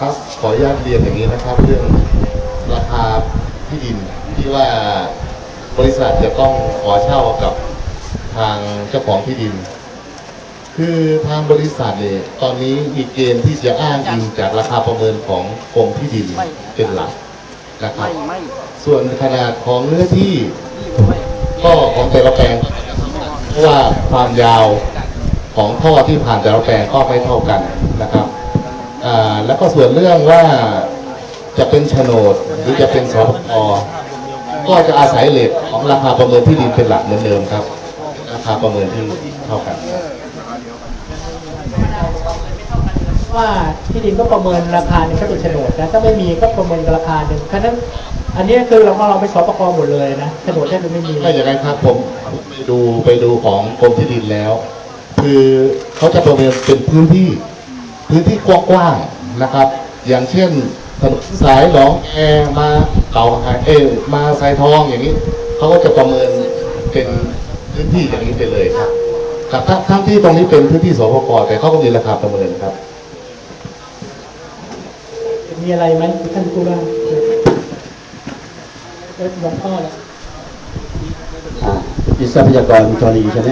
ครับขออนุญาตเรียนอย่างนี้นะครับ เรื่องราคาที่ดินที่ว่าบริษัทจะต้องขอเช่ากับทางเจ้าของที่ดิน คือทางบริษัทเนี่ยตอนนี้มีเกณฑ์ที่จะอ้างอิงจากราคาประเมินของกรมที่ดินเป็นหลักนะครับไม่ไม่ส่วนขนาดของเนื้อที่พี่ไม่ก็ของแต่ละแปลงเพราะว่าความยาวของท่อที่ผ่านแต่ละแปลงก็ไม่เท่ากันนะครับอ่า แล้วก็ส่วนเรื่องว่าจะเป็นโฉนดหรือจะเป็นสปกก็จะอาศัยเลทของราคาประเมินที่ดินเป็นหลักเหมือนเดิมครับ ราคาประเมินที่เท่ากันว่าที่ดินก็ประเมินราคาหนึ่งก็เป็นโฉนดนะถ้าไม่มีก็ประเมินราคาหนึ่งฉะนั้นอันนี้คือเราเราไปสอบประกอบหมดเลยนะโฉนดแทบจะไม่มีไม่อย่างนั้นครับผมไปดูไปดูของกรมที่ดินแล้ว คือเขาจะประเมินเป็นพื้นที่ พื้นที่กว้างๆนะครับ อย่างเช่นถนนสายหนองแอมาเก่าหายเออมาสายทองอย่างนี้เขาก็จะประเมินเป็นพื้นที่อย่างนี้ไปเลยครับครับทั้งทั้งที่ตรงนี้เป็นพื้นที่สพกแต่เขาก็มีราคาประเมินครับ มีอะไรไหมท่านผู้ว่าเออหลวงพ่อเลยอ่ามีทรัพยากรธรณีใช่ไหม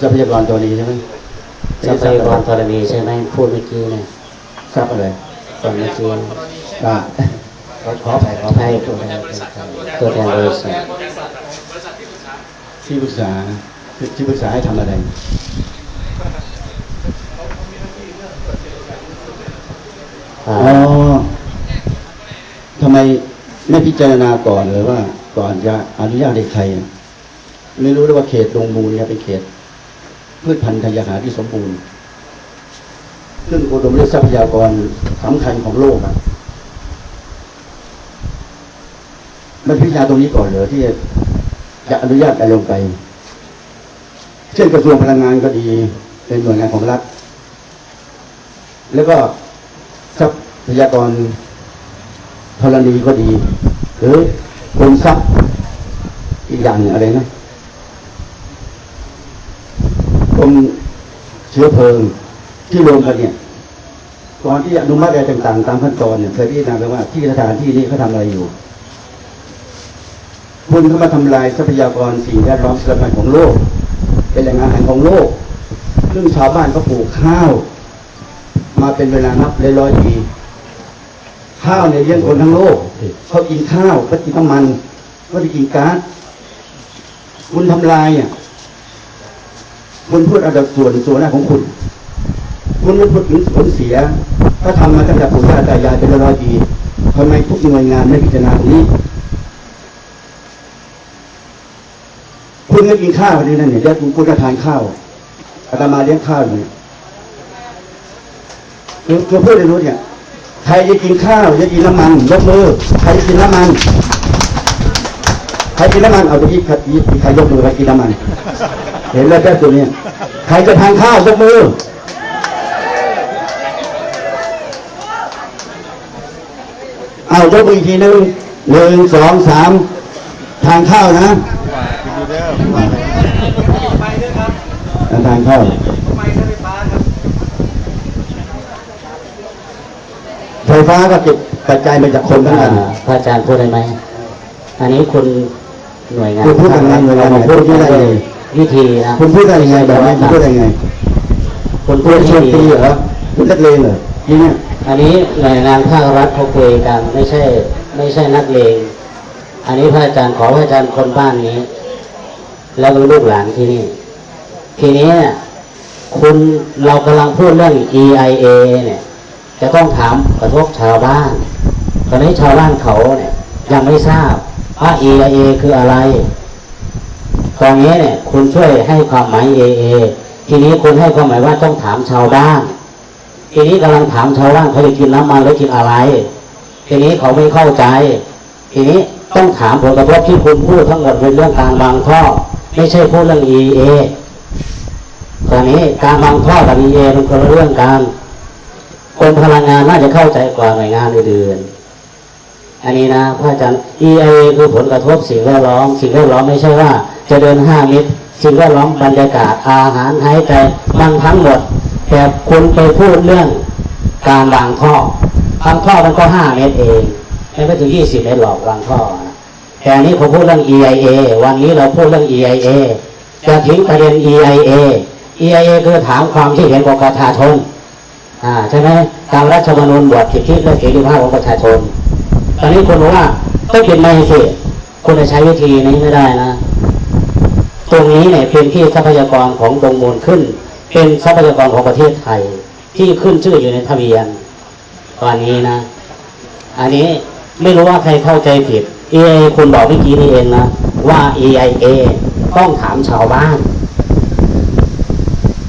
ทรัพยากรธรณีใช่ไหม ทรัพยากรธรณีใช่ไหมพูดเมื่อกี้เนี่ยทรัพย์อะไรตอนเมื่อกี้อ่าขออภัยขออภัให้ยตัวแทนตัวแทนบริษัทที่ปรึกษาที่ปรึกษาให้ทำอะไรอ่าอ๋อทำไมไม่พิจารณาก่อนเลยว่า ก่อนจะอนุญาตให้ใครอะไม่รู้เลยว่าเขตดงมูลเนี่ยเป็นเขต พืชพันธุ์ธัญญาหารที่สมบูรณ์ ซึ่งอุดมด้วยทรัพยากรสำคัญของโลกอะมันพิจารณาตรงนี้ก่อนเหรอที่จะอนุญาตอะไรลงไป เช่นกระทรวงพลังงานก็ดี เป็นหน่วยงานของรัฐ แล้วก็ทรัพยากรธรณีก็ดี หรือกรมทรัพย์อีกอย่างหนึ่งอะไรนะ กรมเชื้อเพลิงที่รวมกันเนี่ยก่อนที่จะอนุมัติอะไรต่างๆ ตามขั้นตอนเนี่ยเคยพิจารณาไปว่าที่สถานที่นี้เขาทำอะไรอยู่ คุณเข้ามาทำลายทรัพยากรสิ่งแวดล้อมสำคัญของโลก เป็นแหล่งอาหารของโลก ซึ่งชาวบ้านก็ปลูกข้าว มาเป็นเวลานับร้อยร้อยปีข้าวเนี่ยเลี้ยงคนทั้งโลกเขากินข้าวก็กินน้ำมันก็ได้กินก๊าซคุณทำลายอะ คุณพูดเอาแต่ส่วนส่วนหน้าของคุณ คุณไม่พูดถึงผลเสีย ถ้าทำมาตั้งแต่ปู่ย่าตายายเป็นร้อยปีทำไมทุกหน่วยงานไม่พิจารณาตรงนี้ คุณไม่กินข้าวนี่นั่นเนี่ยเดี๋ยวคุณก็ทานข้าวอาตมาเลี้ยงข้าวเนี่ยคือคือพูดให้รู้เนี่ยใครจะกินข้าวจะกินน้ำมันยกมือใครจะกินน้ำมันใครกินน้ำมันเอาตรงนี้ใครใครยกมือใครกินน้ำมัน เห็นแล้วแค่ตัวเนี้ยใครจะทานข้าวยกมือ เอายกมืออีกทีหนึ่งหนึ่งสองสามทานข้าวนะทานข้าวไฟฟ้าก็เก็บกระจายมาจากคนทั้งอ่านั้นพระอาจารย์พูดได้ไหม อันนี้คุณหน่วยงานคุณพูดยังไงหน่วยงานไหนพูดพูดได้ได้ไง วิธีนะคุณพูดได้ยังไงแบบนี้คุณพูดได้ยังไงคุณคุพูณดชวนที่ตีเหรอคุณนักเลงเหรอนี่เนี่ยอันนี้หน่วยงานภาครัฐเขาคุยกันไม่ใช่ ไม่ใช่นักเลงอันนี้พระอาจารย์ขอพระอาจารย์คนบ้านนี้ แล้วก็ลูกหลานที่นี่ ทีนี้เนี่ยคุณเรากำลังพูดเรื่อง EIA เนี่ย จะต้องถามกระทบชาวบ้านตอนนี้ชาวบ้านเขาเนี่ยยังไม่ทราบว่า EIA คืออะไร ตอนนี้เนี่ยคุณช่วยให้ความหมาย EIA ทีนี้คุณให้ความหมายว่าต้องถามชาวบ้านทีนี้กำลังถามชาวบ้านเขาจะกินน้ำมันหรือกินอะไร ทีนี้เขาไม่เข้าใจ ทีนี้ต้องถามผลกระทบที่คุณพูดทั้งหมดเป็นเรื่องการวางท่อไม่ใช่พูดเรื่อง EA ตอนนี้การวางท่อกับ EA เอเป็นคนละเรื่องกันกรมพลังงานน่าจะเข้าใจกว่าหน่วยงานอื่นอันนี้นะพระอาจารย์ EIA คือผลกระทบสิ่งแวดล้อม สิ่งแวดล้อมไม่ใช่ว่า จะเดินห้ามิตรสิ่งแวดล้อมบรรยากาศอาหารหายใจมันทั้งหมด แต่คุณไปพูดเรื่องการวางท่อบางท่อมันก็ห้าเมตรเองไม่ไปถึงยี่สิบเมตรหรอกวางท่อแต่อันนี้ผมพูดเรื่อง EIA วันนี้เราพูดเรื่อง EIA จะทิ้งประเด็น EIA EIA คือถามความที่เห็นของประชาชนอ่าใช่ไหมตามรัฐธรรมนูญบทสิทธิและเสรีภาพของประชาชน ตอนนี้คุณบอกว่าต้องเป็นไม่สิคุณจะใช้วิธีนี้ไม่ได้นะ ตรงนี้เนี่ยเป็นที่ทรัพยากรของตรงมูลขึ้น เป็นทรัพยากรของประเทศไทย ที่ขึ้นชื่ออยู่ในทะเบียนตอนนี้นะ อันนี้ไม่รู้ว่าใครเข้าใจผิด EIA คุณบอกเมื่อกี้นี่เองนะ ว่า EIA ต้องถามชาวบ้าน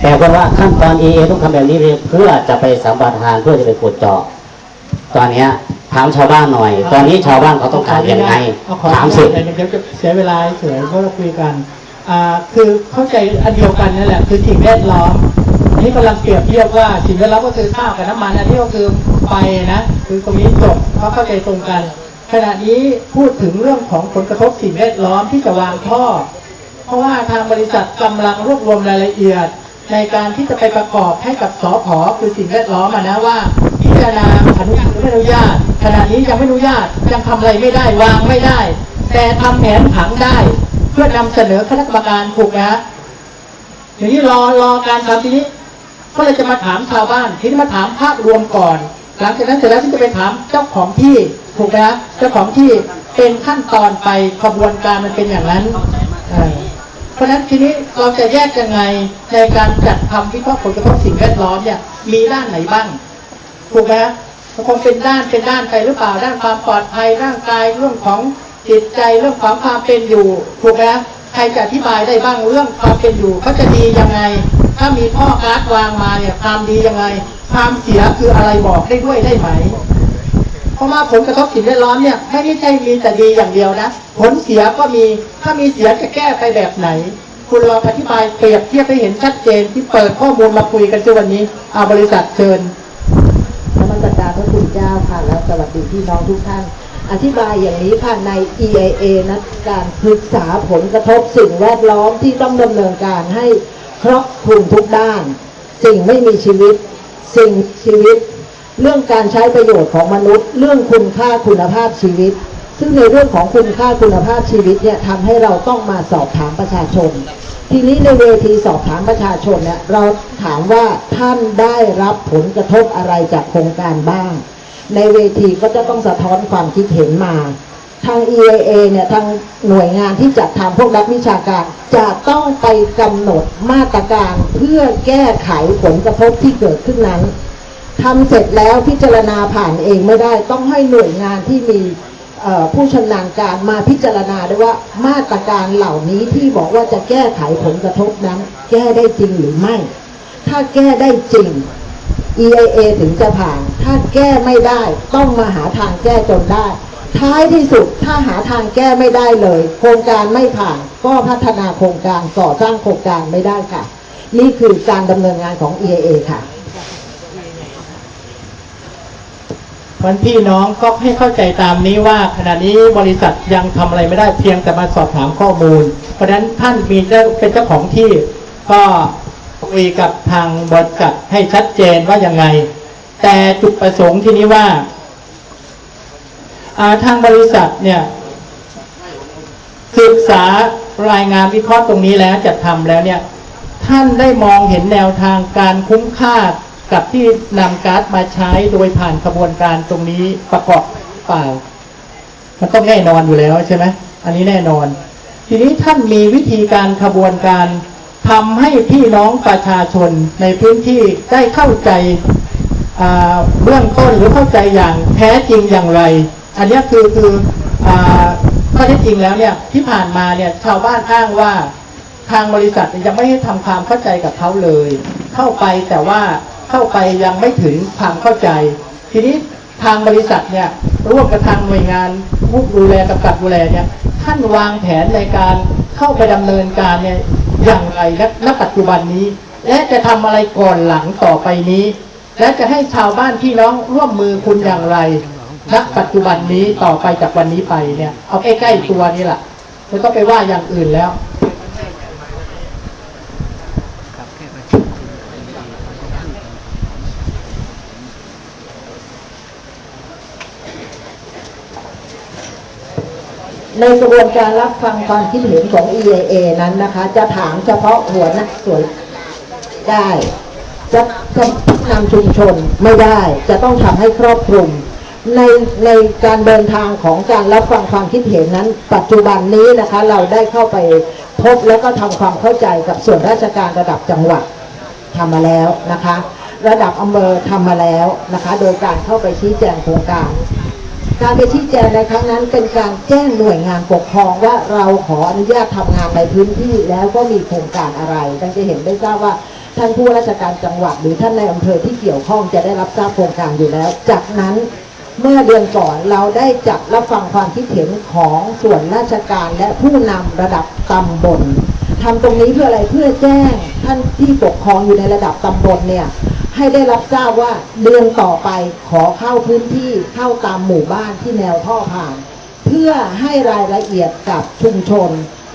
แต่คนว่าขั้นตอน EIA ต้องทำแบบนี้เพื่อจะไปสัมปทานเพื่อจะไปขุดเจาะตอนเนี้ยถามชาวบ้านหน่อย ตอนนี้ชาวบ้านเขาต้องการยังไงเอาขอถามสิเดี๋ยวจะเสียเวลาเฉยเพราะเราคุยกันอ่า คือเข้าใจอันเดียวกันนั่นแหละคือสิ่งแวดล้อมอันนี้กำลังเปรียบเทียบว่าสิ่งแวดล้อมก็คือข้าวกับน้ำมันอันนี้ก็คือไฟนะคือตรงนี้จบเพราะเข้าใจตรงกัน ขณะนี้พูดถึงเรื่องของผลกระทบสิ่งแวดล้อมที่จะวางท่อ เพราะว่าทางบริษัทกำลังรวบรวมรายละเอียด ในการที่จะไปประกอบให้กับสอพอคือสิ่งแวดล้อมอะนะว่า พิจารณาอนุญาตหรือไม่อนุญาตขณะนี้ยังไม่อนุญาตยังทำอะไรไม่ได้วางไม่ได้ แต่ทำแผนผังได้ พื่อนำเสนอคณะกรรมการถูกไหมฮะทีนี้รอรอการทำทีนี้ก็เลยจะมาถามชาวบ้าน ทีนี้มาถามภาพรวมก่อน หลังจากนั้นเสร็จแล้วที่จะไปถามเจ้าของที่ถูกไหมฮะเจ้าของที่เป็นขั้นตอนไปขบวนการมันเป็นอย่างนั้นเพราะฉะนั้นทีนี้เราจะแยกยังไงในการจัดทำวิเคราะห์ผลกระทบสิ่งแวดล้อมเนี่ยมีด้านไหนบ้างถูกไหมฮะคงเป็นด้านเป็นด้านไปหรือเปล่าด้านความปลอดภัยร่างกายเรื่องของ จิตใจเรื่องของความเป็นอยู่ถูกไหมใครจะอธิบายได้บ้างเรื่องความเป็นอยู่เขาจะดียังไง ถ้ามีท่อก๊าซวางมาเนี่ยความดียังไง ความเสียคืออะไรบอกได้ด้วยได้ไหม เพราะว่าผลกระทบสิ่งแวดล้อมเนี่ยไม่ได้ใช่มีแต่ดีอย่างเดียวนะ ผลเสียก็มีถ้ามีเสียจะแก้ไปแบบไหน คุณลองอธิบายเปรียบเทียบให้เห็นชัดเจนที่เปิดข้อมูลมาคุยกันในวันนี้อาบริษัทเชิญนมัสการพระคุณเจ้าค่ะแล้วสวัสดีพี่น้องทุกท่าน อธิบายอย่างนี้ค่ะใน EIA นะการศึกษาผลกระทบสิ่งแวดล้อมที่ต้องดำเนินการให้ครอบคลุมทุกด้าน สิ่งไม่มีชีวิต สิ่งชีวิต เรื่องการใช้ประโยชน์ของมนุษย์ เรื่องคุณค่าคุณภาพชีวิต ซึ่งในเรื่องของคุณค่าคุณภาพชีวิตเนี่ยทำให้เราต้องมาสอบถามประชาชน ทีนี้ในเวทีสอบถามประชาชนเนี่ยเราถามว่าท่านได้รับผลกระทบอะไรจากโครงการบ้าง ในเวทีก็จะต้องสะท้อนความคิดเห็นมาทาง EAA เนี่ยทางหน่วยงานที่จัดทำพวกนักวิชาการ จะต้องไปกำหนดมาตรการเพื่อแก้ไขผลกระทบที่เกิดขึ้นนั้นทำเสร็จแล้วพิจารณาผ่านเองไม่ได้ต้องให้หน่วยงานที่มีผู้ชำนาญการมาพิจารณาด้วยว่ามาตรการเหล่านี้ที่บอกว่าจะแก้ไขผลกระทบนั้น แก้ได้จริงหรือไม่ ถ้าแก้ได้จริง EIA ถึงจะผ่าน ถ้าแก้ไม่ได้ต้องมาหาทางแก้จนได้ ท้ายที่สุดถ้าหาทางแก้ไม่ได้เลย โครงการไม่ผ่านก็พัฒนาโครงการก่อสร้างโครงการไม่ได้ค่ะ นี่คือการดำเนินงานของ EIA ค่ะวันพี่น้องก็ให้เข้าใจตามนี้ว่า ขณะนี้บริษัทยังทำอะไรไม่ได้เพียงแต่มาสอบถามข้อมูล เพราะฉะนั้นท่านมีเจ้าเป็นเจ้าของที่ก็ คุยกับทางบริษัทให้ชัดเจนว่ายังไง แต่จุดประสงค์ที่นี้ว่าทางบริษัทเนี่ย ศึกษารายงานวิเคราะห์ตรงนี้แล้วจัดทำแล้วเนี่ย ท่านได้มองเห็นแนวทางการคุ้มค่ากับที่นำก๊าซมาใช้โดยผ่านกระบวนการตรงนี้ประกอบเปล่า มันต้องแน่นอนอยู่แล้วใช่ไหมอันนี้แน่นอน ทีนี้ท่านมีวิธีการขบวนการ ทำให้พี่น้องประชาชนในพื้นที่ได้เข้าใจเบื้องต้นหรือเข้าใจอย่างแท้จริงอย่างไร อันนี้คือคืออข้อเท็จจริงแล้วเนี่ยที่ผ่านมาเนี่ยชาวบ้านอ้างว่าทางบริษัทยังไม่ได้ทำความเข้าใจกับเขาเลย เข้าไปแต่ว่าเข้าไปยังไม่ถึงความเข้าใจ ทีนี้ทางบริษัทเนี่ยร่วมกับทางหน่วยงานผู้ดูแลกำกับดูแลเนี่ยท่านวางแผนในการเข้าไปดำเนินการเนี่ย อย่างไรและณปัจจุบันนี้ และจะทำอะไรก่อนหลังต่อไปนี้ และจะให้ชาวบ้านพี่น้องร่วมมือคุณอย่างไรณปัจจุบันนี้ต่อไปจากวันนี้ไปเนี่ย เอาใกล้ๆตัวนี่แหละไม่ต้องไปว่าอย่างอื่นแล้ว ค ในกระบวนการรับฟังความคิดเห็นของ EAA นั้นนะคะ จะถามเฉพาะหัวหน้าส่วนได้ จะจะนำชุมชนไม่ได้ จะต้องทำให้ครอบคลุม ในในการเดินทางของการรับฟังความคิดเห็นนั้น ปัจจุบันนี้นะคะเราได้เข้าไปพบแล้วก็ทำความเข้าใจกับส่วนราชการระดับจังหวัดทำมาแล้วนะคะ ระดับอำเภอทำมาแล้วนะคะ โดยการเข้าไปชี้แจงโครงการ การไปชี้แจงในครั้งนั้นเป็นการแจ้งหน่วยงานปกครองว่าเราขออนุญาตทำงานในพื้นที่แล้วก็มีโครงการอะไรดังจะเห็นได้ทราบว่าท่านผู้ราชการจังหวัดหรือท่านในอำเภอที่เกี่ยวข้องจะได้รับทราบโครงการอยู่แล้ว จากนั้นเมื่อเดือนก่อนเราได้จัดรับฟังความคิดเห็นของส่วนราชการและผู้นำระดับตำบลทำตรงนี้เพื่ออะไรเพื่อแจ้งท่านที่ปกครองอยู่ในระดับตำบลเนี่ย ให้ได้รับทราบว่าเดือนต่อไปขอเข้าพื้นที่เข้าตามหมู่บ้านที่แนวท่อผ่าน เพื่อให้รายละเอียดกับชุมชน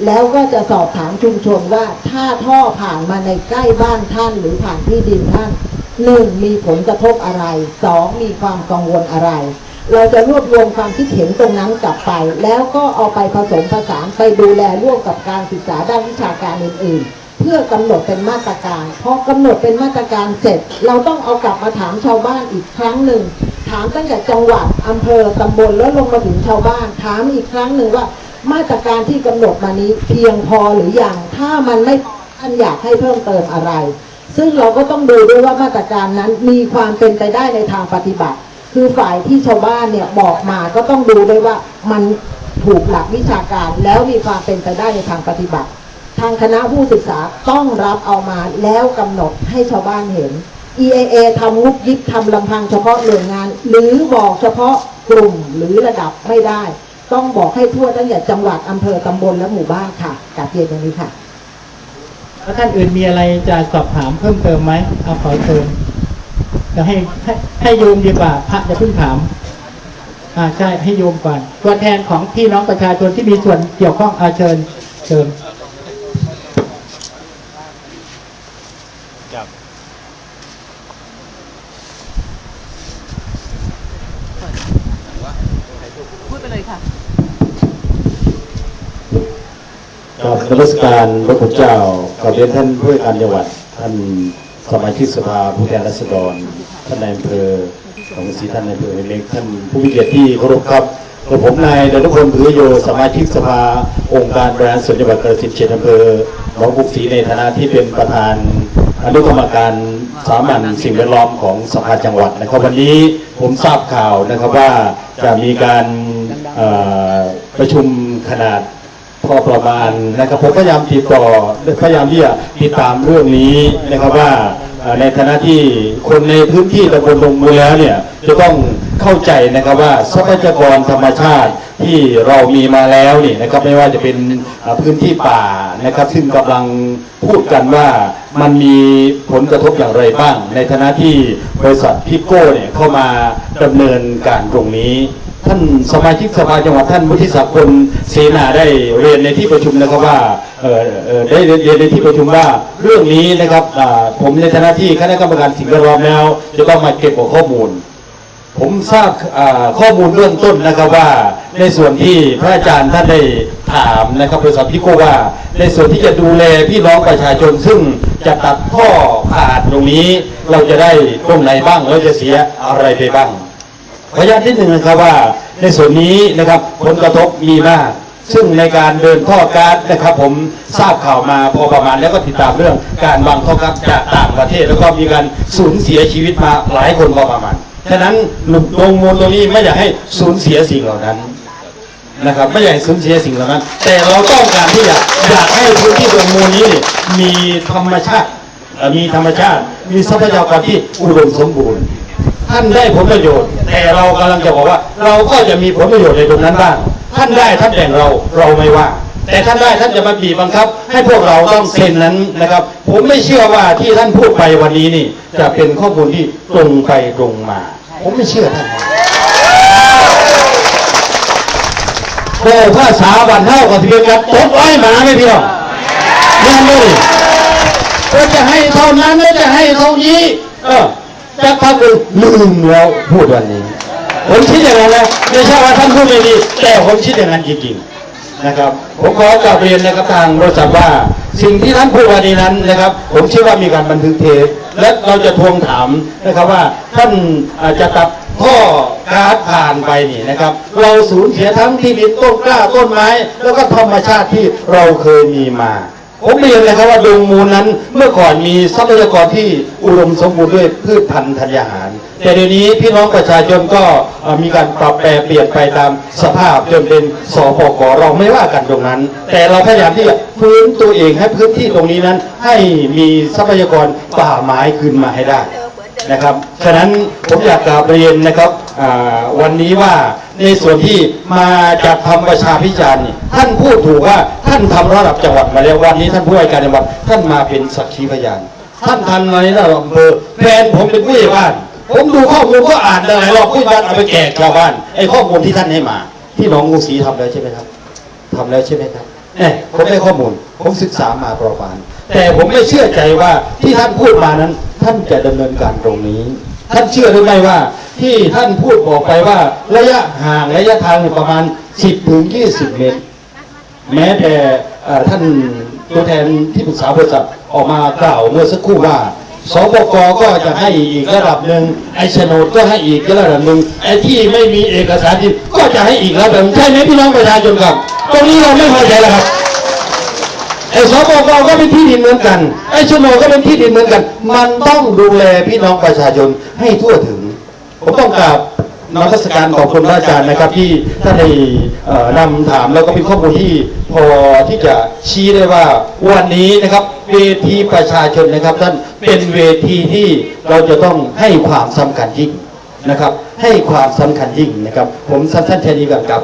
แล้วก็จะสอบถามชุมชนว่าถ้าท่อผ่านมาในใกล้บ้านท่านหรือผ่านที่ดินท่านหนึ่งมีผลกระทบอะไรสองมีความกังวลอะไร เราจะรวบรวมความคิดเห็นตรงนั้นกลับไป แล้วก็เอาไปผสมผสานไปดูแลร่วมกับการศึกษาด้านวิชาการอื่นๆ พื่อกำหนดเป็นมาตรการพอกำหนดเป็นมาตรการเสร็จ เราต้องเอากลับมาถามชาวบ้านอีกครั้งหนึ่งถามตั้งแต่จังหวัดอำเภอตำบลแล้วลงมาถึงชาวบ้าน ถามอีกครั้งหนึ่งว่า มาตรการที่กำหนดมานี้เพียงพอหรือยังถ้ามันไม่ท่านอยากให้เพิ่มเติมอะไร ซึ่งเราก็ต้องดูด้วยว่ามาตรการนั้นมีความเป็นไปได้ในทางปฏิบัติ คือฝ่ายที่ชาวบ้านเนี่ยบอกมาก็ต้องดูด้วยว่ามันถูกหลักวิชาการแล้วมีความเป็นไปได้ในทางปฏิบัติางคณะผู้ศึกษาต้องรับเอามาแล้วกำหนดให้ชาวบ้านเห็น EAA ทำงุบยิบทำลำพังเฉพาะหน่วยงาน หรือบอกเฉพาะกลุ่มหรือระดับไม่ได้ ต้องบอกให้ทั่วตั้งแต่จังหวัดอำเภอตำบลและหมู่บ้านค่ะกาบเรียนตรงนี้ค่ะ แล้วท่านอื่นมีอะไรจะสอบถามเพิ่มเติมไหมเอาขอเชิญจะให้ให้ให้โยมดีกว่าพระจะเพิ่งถาม อ่าใช่ให้โยมก่อนตัวแทนของพี่น้องประชาชนที่มีส่วนเกี่ยวข้องอาเชิญเชิญ พูดไปเลยค่ะ กับน มัสการพระคุณเจ้ากับเรียนท่านผู้ว่าการจังหวัด ท่านสมาชิกสภาผู้แทนราษฎร ท่านนายอำเภอของศรีท่านนายอำเภอเล็กท่านผู้มีเกียรติที่เคารพครับกับผมนายดนุพลผือโยสมาชิกสภา องค์การบริหารส่วนจังหวัดกระสินธุ์เขตอำเภอหนองบุกศรีในฐานะที่เป็นประธานอนุกรรมการสามัญสิ่งแวดล้อมของสภาจังหวัดนะครับวันนี้ผมทราบข่าวนะครับว่าจะมีการประชุมขนาด พอประมาณนะครับผมพยายามติดต่อพยายามที่จะติดตามเรื่องนี้นะครับว่าในฐานะที่คนในพื้นที่ตำบลลงมือแล้วเนี่ยจะต้องเข้าใจนะครับว่าทรัพยากรธรรมชาติที่เรามีมาแล้วนี่นะครับไม่ว่าจะเป็นพื้นที่ป่านะครับ ซึ่งกำลังพูดกันว่ามันมีผลกระทบอย่างไรบ้าง ในฐานะที่บริษัทพิโก้เนี่ยเข้ามาดำเนินการตรงนี้ ท่านสมาชิกสภาจังหวัดท่านวุฒิศักดิ์พลเสนาได้เรียนในที่ประชุมนะครับว่าได้เรียนในที่ประชุมว่าเรื่องนี้นะครับผมในฐานะที่คณะกรรมการสิ่งแวดล้อมแล้วจะต้องมาเก็บข้อมูล ผมทราบข้อมูลเบื้องต้นนะครับว่า ในส่วนที่พระอาจารย์ท่านได้ถามนะครับบริษัทพิโกว่า ในส่วนที่จะดูแลพี่น้องประชาชนซึ่งจะตัดท่อขาดตรงนี้เราจะได้ตรงไหนบ้างเราจะเสียอะไรไปบ้าง ขออนุญาตที่หนึ่งนะครับว่าในส่วนนี้นะครับผลกระทบมีมาก ซึ่งในการเดินท่อก๊าซนะครับ ผมทราบข่าวมาพอประมาณแล้วก็ติดตามเรื่องการวางท่อก๊าซจากต่างประเทศ แล้วก็มีการสูญเสียชีวิตมาหลายคนพอประมาณฉะนั้นหลุมลงมูลตรงนี้ไม่อยากให้สูญเสียสิ่งเหล่านั้นนะครับไม่อยากสูญเสียสิ่งเหล่านั้น แต่เราต้องการที่จะอยากให้พื้นที่ตรงมูลนี้มีธรรมชาติมีธรรมชาติ มีทรัพยากรที่อุดมสมบูรณ์ ท่านได้ผลประโยชน์ แต่เรากำลังจะบอกว่า เราก็จะมีผลประโยชน์ในตรงนั้นบ้างท่านได้ท่านแบ่งเราเราไม่ว่า แต่ท่านได้ท่านจะมาบีบบังคับ ให้พวกเราต้องเซ็นนั้นนะครับ ผมไม่เชื่อว่าที่ท่านพูดไปวันนี้นี่ จะเป็นข้อมูลที่ตรงไปตรงมา ผมไม่เชื่อท่านโอ้ภาษาบันเท่ากับที่เป็นกับตบไว้หมาไม่พี่น้องนั่นเลยก็จะให้เท่านั้นแล้วจะให้เท่านี้ เออ จะพักหนึ่งลืมแล้วพูดวันนี้ ผมคิดอย่างนั้นนะไม่ใช่ว่าท่านพูดไม่ดีแต่ผมคิดอย่างนั้นจริงๆนะครับ ผมขอกลับเรียนนะครับทางบริษัทว่า สิ่งที่ท่านพูดวันนี้นั้นนะครับ ผมเชื่อว่ามีการบันทึกเทปและเราจะทวงถามนะครับว่าท่านอาจจะตัดท่อกาซผ่านไปนี่นะครับ เราสูญเสียทั้งที่ดินต้นกล้าต้นไม้ แล้วก็ธรรมชาติที่เราเคยมีมา ผมเรียนเลยครับว่าดงมูลนั้นเมื่อก่อนมีทรัพยากรที่อุดมสมบูรณ์ด้วยพืชพันธุ์ธัญญาหาร แต่เดี๋ยวนี้พี่น้องประชาชนก็มีการปรับแปรเปลี่ยนไปตามสภาพจนเป็นสปกเราไม่ว่ากันตรงนั้น แต่เราพยายามที่จะฟื้นตัวเองให้พื้นที่ตรงนี้นั้น ให้มีทรัพยากรป่าไม้คืนมาให้ได้ นะครับฉะนั้นผมอยากกราบเรียนนะครับวันนี้ว่าในส่วนที่มาจัดทำประชาพิจารณ์ท่านพูดถูกว่าท่านทำระดับจังหวัดมาแล้ววันนี้ท่านผู้ว่าการจังหวัดท่านมาเป็นสักขีพยาน ท่านทำในระดับอำเภอแฟนผมเป็นผู้ใหญ่บ้าน ผมดูข้อมูลก็อ่านหลายรอบผู้ใหญ่บ้านเอาไปแจกชาวบ้านไอ้ข้อมูลที่ท่านให้มา ที่หน้องงูสีทำแล้วใช่ไหมครับทำแล้วใช่ไหมครับเนี่ยผมได้ข้อมูล ผมศึกษามาประมาณแต่ผมไม่เชื่อใจว่าที่ท่านพูดมานั้น ท่านจะดำเนินการตรงนี้ ท่านเชื่อหรือไม่ว่า ที่ท่านพูดบอกไปว่า ระยะห่างระยะทางประมาณ 10ถึง20 เมตร แม้แต่ท่านตัวแทนที่ปรึกษาบริษัทออกมากล่าวเมื่อสักครู่ว่าสบกก็จะให้อีกระดับหนึ่งไอ้โนดก็ให้อีกระดับหนึ่งไอที่ไม่มีเอกสารที่ก็จะให้อีกระดับใช่ไหมพี่น้องประชาชนครับ ตรงนี้เราไม่พอใจแล้วครับ ไอ้สปกก็เป็นที่ดินเหมือนกัน ไอ้โฉนดก็เป็นที่ดินเหมือนกัน มันต้องดูแลพี่น้องประชาชนให้ทั่วถึง ผมต้องกราบนมัสการขอบคุณพระอาจารย์นะครับ ที่ท่านได้เอ่อนำถามแล้วก็มีข้อมูลที่พอที่จะชี้ได้ว่าวันนี้นะครับเวทีประชาชนนะครับท่านเป็นเวทีที่เราจะต้องให้ความสำคัญยิ่งนะครับ ให้ความสำคัญยิ่งนะครับ ผมสั้นๆแค่นี้ก่อนกราบ